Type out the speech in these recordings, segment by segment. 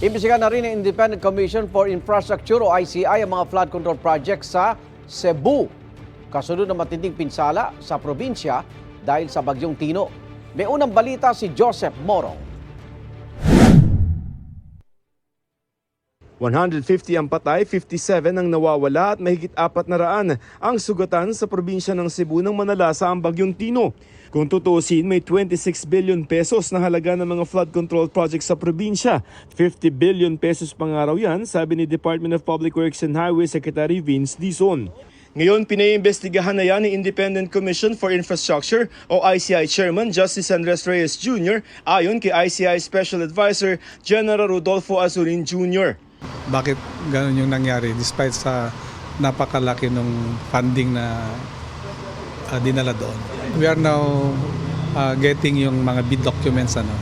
Imbisigan na rin ng Independent Commission for Infrastructure o ICI ang mga flood control projects sa Cebu. Kasunod ng matinding pinsala sa probinsya dahil sa bagyong Tino. May unang balita si Joseph Morong. 150 ang patay, 57 ang nawawala at mahigit apat na raan ang sugatan sa probinsya ng Cebu nang manalasa ang bagyong Tino. Kung tutuusin, may 26 billion pesos na halaga ng mga flood control projects sa probinsya. 50 billion pesos pangaraw yan, sabi ni Department of Public Works and Highway Secretary Vince Dizon. Ngayon, pinaimbestigahan na yan ni Independent Commission for Infrastructure o ICI Chairman Justice Andres Reyes Jr. ayon kay ICI Special Advisor General Rodolfo Azurin Jr. bakit ganun yung nangyari despite sa napakalaki ng funding na ah, dinala doon. We are now ah, getting yung mga bid documents ano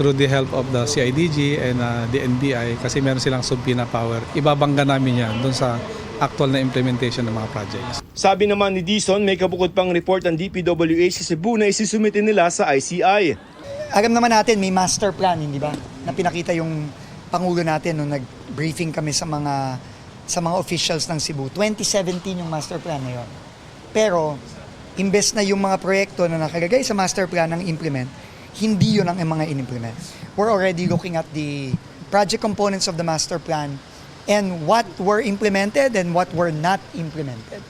through the help of the CIDG and ah, the NBI kasi meron silang subpoena power. Ibabangga namin yan doon sa actual na implementation ng mga projects. Sabi naman ni Dizon, may kabukod pang report ang DPWH sa Cebu na isisumitin nila sa ICI. alam naman natin may master plan, hindi ba? Na pinakita yung pangulo natin nung nag-briefing kami sa mga sa mga officials ng Cebu. 2017 yung master plan na yun. Pero imbes na yung mga proyekto na nakalagay sa master plan ang implement, hindi yun ang mga in-implement. We're already looking at the project components of the master plan and what were implemented and what were not implemented.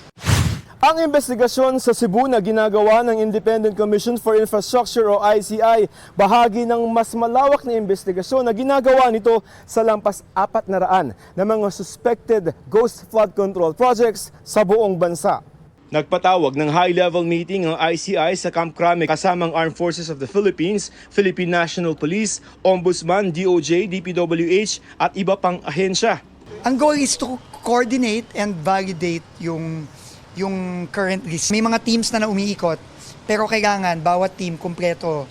Ang investigasyon sa Cebu na ginagawa ng Independent Commission for Infrastructure o ICI, bahagi ng mas malawak na investigasyon na ginagawa nito sa lampas apat na raan na mga suspected ghost flood control projects sa buong bansa. Nagpatawag ng high-level meeting ang ICI sa Camp Crame kasamang Armed Forces of the Philippines, Philippine National Police, Ombudsman, DOJ, DPWH at iba pang ahensya. Ang goal is to coordinate and validate yung yung current list. May mga teams na na umiikot, pero kailangan bawat team kumpleto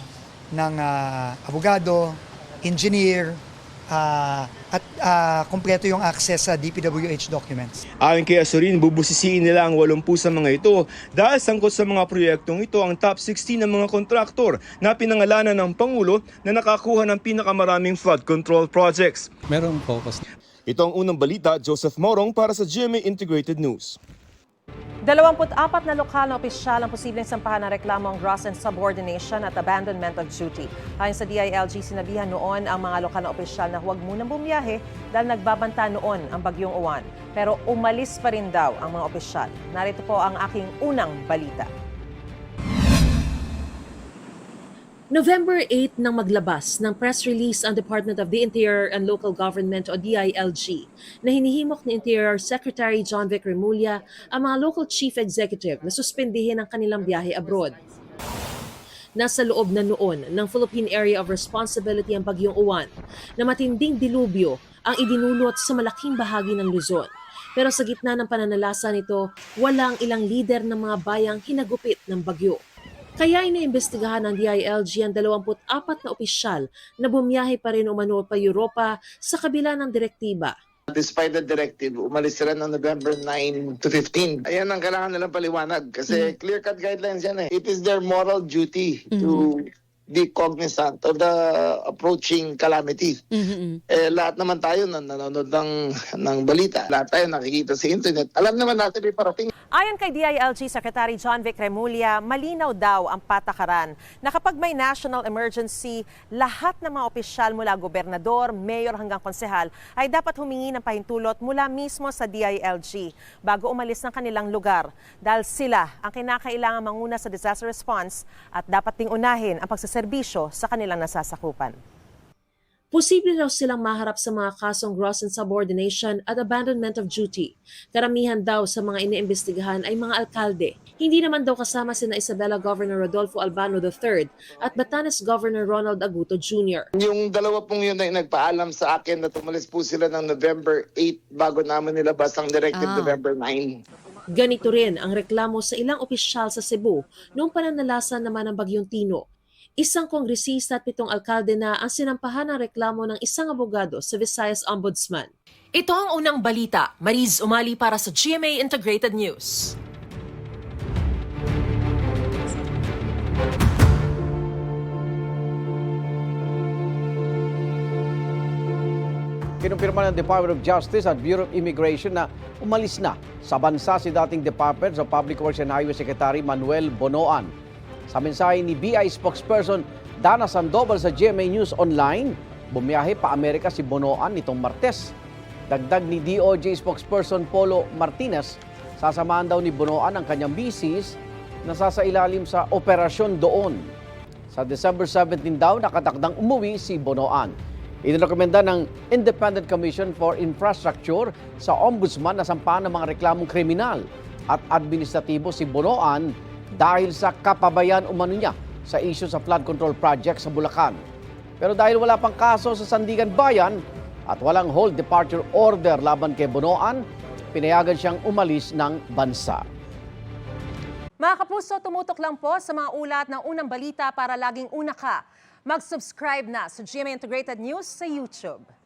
ng ah, abogado, engineer, ah, at ah, kumpleto yung access sa DPWH documents. Ayon kay Azurin, bubusisiin nila ang 80 sa mga ito dahil sangkot sa mga proyektong ito ang top 16 ng mga kontraktor na pinangalanan ng Pangulo na nakakuha ng pinakamaraming flood control projects. Merong focus. Ito ang unang balita, Joseph Morong para sa GMA Integrated News. 24 na lokal na opisyal ang posibleng sampahan ng reklamo ang gross and subordination at abandonment of duty. Ayon sa DILG, sinabihan noon ang mga lokal na opisyal na huwag munang bumiyahe dahil nagbabanta noon ang bagyong uwan. Pero umalis pa rin daw ang mga opisyal. Narito po ang aking unang balita. November 8 nang maglabas ng press release ang Department of the Interior and Local Government o DILG na hinihimok ni Interior Secretary John Vic Remulla ang mga local chief executive na suspendihin ang kanilang biyahe abroad. Nasa loob na noon ng Philippine Area of Responsibility ang Bagyong Uwan na matinding dilubyo ang idinulot sa malaking bahagi ng Luzon. Pero sa gitna ng pananalasa nito, walang ilang lider ng mga bayang hinagupit ng bagyo. Kaya iniimbestigahan ng DILG ang 24 na opisyal na bumiyahe pa rin umano pa Europa sa kabila ng direktiba. Despite the directive, umalis sila ng November 9 to 15. Ayan ang kailangan nilang paliwanag kasi clear-cut guidelines yan eh. It is their moral duty to be cognizant of the approaching calamity. Eh, lahat naman tayo na nanonood ng, ng balita. Lahat tayo nakikita sa internet. Alam naman natin may parating Ayon kay DILG Secretary John Vic Remulla, malinaw daw ang patakaran na kapag may national emergency, lahat ng mga opisyal mula gobernador, mayor hanggang konsehal ay dapat humingi ng pahintulot mula mismo sa DILG bago umalis ng kanilang lugar dahil sila ang kinakailangan manguna sa disaster response at dapat ding unahin ang pagsaserbisyo sa kanilang nasasakupan. Posible raw silang maharap sa mga kasong gross and subordination at abandonment of duty. Karamihan daw sa mga iniimbestigahan ay mga alkalde. Hindi naman daw kasama sina Isabela Governor Rodolfo Albano III at Batanes Governor Ronald Aguto Jr. Yung dalawa pong yun ay nagpaalam sa akin na tumalis po sila ng November 8 bago namin nilabas ang directive November 9. Ganito rin ang reklamo sa ilang opisyal sa Cebu noong pananalasan naman ng Bagyong Tino. Isang kongresista at pitong alkalde na ang sinampahan ng reklamo ng isang abogado sa Visayas Ombudsman. Ito ang unang balita. Mariz Umali para sa GMA Integrated News. kinumpirma ng Department of Justice at Bureau of Immigration na umalis na sa bansa si dating Department of Public Works and Highway Secretary Manuel Bonoan. Sa mensahe ni BI spokesperson Dana Sandoval sa GMA News Online, bumiyahe pa Amerika si Bonoan nitong Martes. Dagdag ni DOJ spokesperson Polo Martinez, sasamahan daw ni Bonoan ang kanyang misis na sasailalim sa operasyon doon. Sa December 17 daw, nakatakdang umuwi si Bonoan. Inirekomenda ng Independent Commission for Infrastructure sa Ombudsman na sampahan ng mga reklamong kriminal at administratibo si Bonoan dahil sa kapabayan umano niya sa issue sa flood control project sa Bulacan. Pero dahil wala pang kaso sa Sandigan Bayan at walang hold departure order laban kay Bonoan, pinayagan siyang umalis ng bansa. Mga kapuso, tumutok lang po sa mga ulat ng unang balita para laging una ka. Mag-subscribe na sa GMA Integrated News sa YouTube.